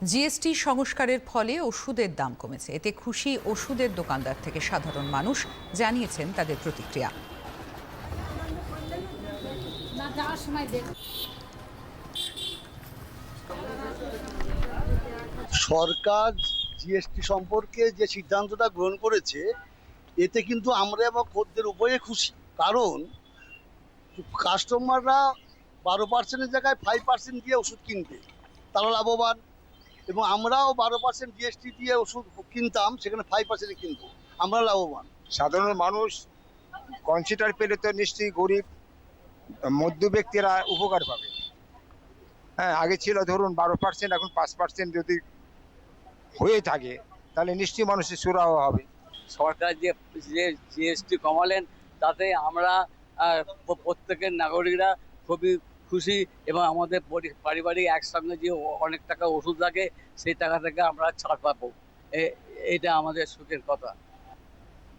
GST সংস্কারের ফলে ওষুধের দাম কমেছে। এতে খুশি ওষুধের দোকানদার থেকে সাধারণ মানুষ জানিয়েছেন তাদের প্রতিক্রিয়া। সরকার জিএসটি সম্পর্কে যে সিদ্ধান্তটা গ্রহণ করেছে এতে কিন্তু আমরা এবং খদ্দের উভয়ে খুশি। কারণ কাস্টমাররা বারো পার্সেন্টের জায়গায় ফাইভ পার্সেন্ট দিয়ে ওষুধ কিনবে তারা লাভবান। এবং আমরাও বারো পার্সেন্ট জিএসটি দিয়ে ওষুধ কিনতাম সেখানে ফাইভ পার্সেন্টে কিনবো। আমরা লাভবান। সাধারণ মানুষ কনসিডার পেলে তো নিশ্চয়ই গরিব মধ্য ব্যক্তিরা উপকার পাবে। হ্যাঁ আগে ছিল ধরুন বারো পার্সেন্ট এখন পাঁচ পার্সেন্ট যদি হয়ে থাকে তাহলে নিশ্চয়ই মানুষের সুরাহ হবে। সরকার যে যে জিএসটি কমালেন তাতে আমরা প্রত্যেকের নাগরিকরা খুবই খুশি এবং আমাদের পারিবারিক একসঙ্গে যে অনেক টাকা ওষুধ লাগে, সেই টাকা থেকে আমরা ছাড় পাবো। এটা আমাদের সুখের কথা।